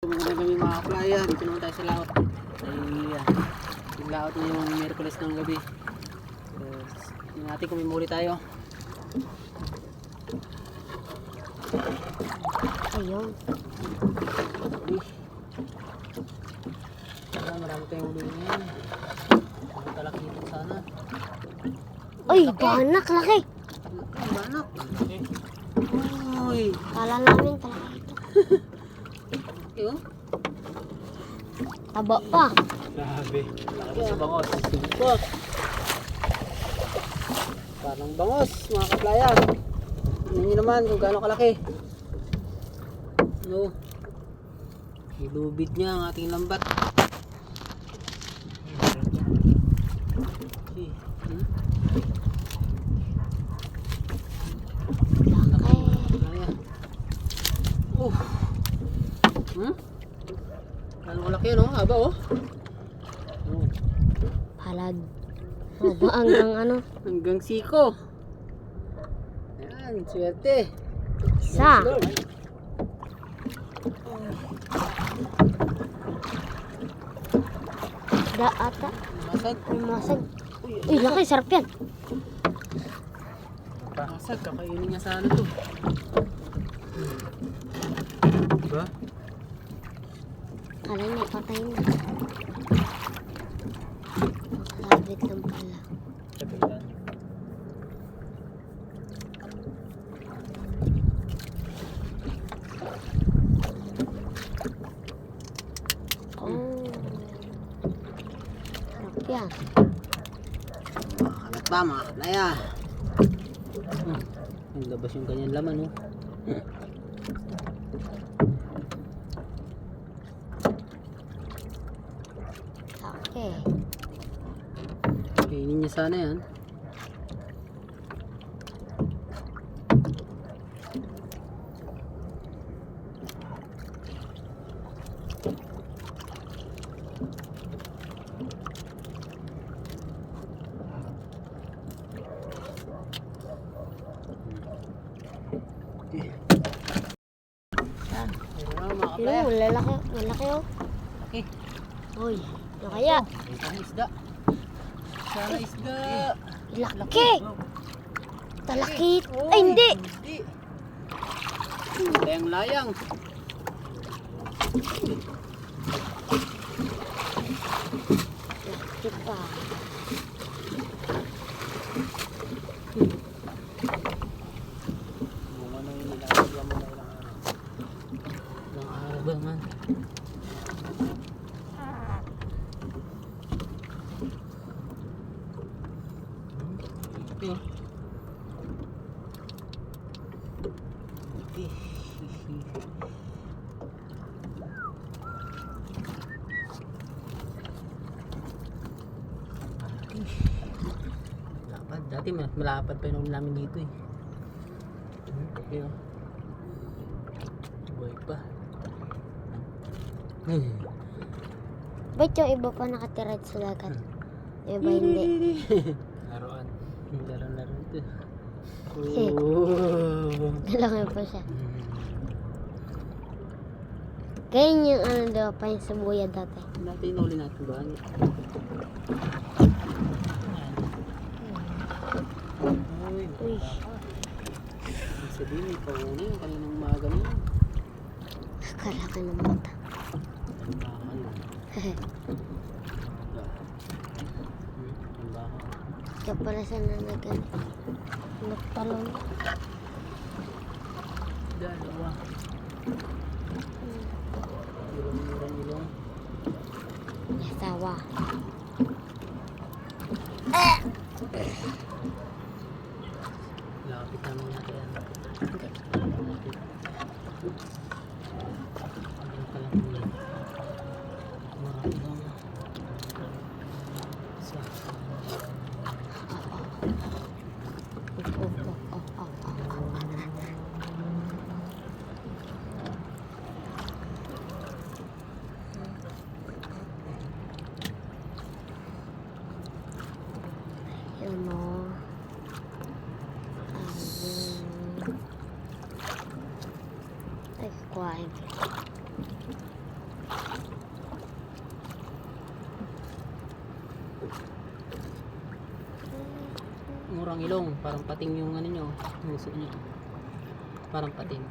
Magandang gabi mga kaplaya. Dito naman tayo sa laot. Ay, uh, yung laot na yung Merkulis ng gabi. So, tingnan natin kung may muli tayo. Ayun. Sana marami tayong uli ngayon. Ang talakitok sana. Uy, banak, laki. Banak. Uy. Kala namin talaga ito. Iyo. Taba pa. Grabe. Laki sa bangos. Bangos. Parang bangos mga kaplaya. Tingnan nyo naman kung gaano kalaki. No. Ilubid niya ang ating lambat. Okay. Hmm? Laki. Kaplaya. Oh. Hmm? Gaano kalaki no? Haba oh. Oh. Palad. Haba hanggang ano. Hanggang siko. Ayan, swerte. Isa. Da ata. Masag. Masag. Uy, laki. Sarap yan. Masag, kakainin niya sana to. Diba? Kala niya, patay na. Sabit lang pala. Oh. Sarap yan. Kalat ba mga kaplaya? Hmm. Naglabas yung kanyang laman oh. Laki. Kainin niya sana yan. Yun, lalaki. Malaki oh. Okay. Uy, ano kaya? Sana isda. Sana isda. Laki! Talakit! Ay, hindi! Hindi. Layang-layang. Laki pa. Kung ano yung nilalagyan mo na ilang araw. Ilang araw ba man? Okay. Okay. Lapad. Dati mas malapad pa yung namin dito eh. Okay oh. Buhay pa. Hmm. Ba't yung iba pa nakatira sa? Yung iba hindi. Ito. Oh. Dalaki pa siya. Ganyan yung ano daw pa yung sa buya dati. Dati inuli natin ba? Uy. Sabihin, may pauna yung kaninang umaga na yun. Kalaki ng mata. Ang baka yun. Hmm, Ang baka. Kaya pala siya nanagan. Nagtalon. Dalawa. Ilong-ilong ilong. kuhain. Murang ilong, parang pating yung ano nyo, yung nyo. Parang pating.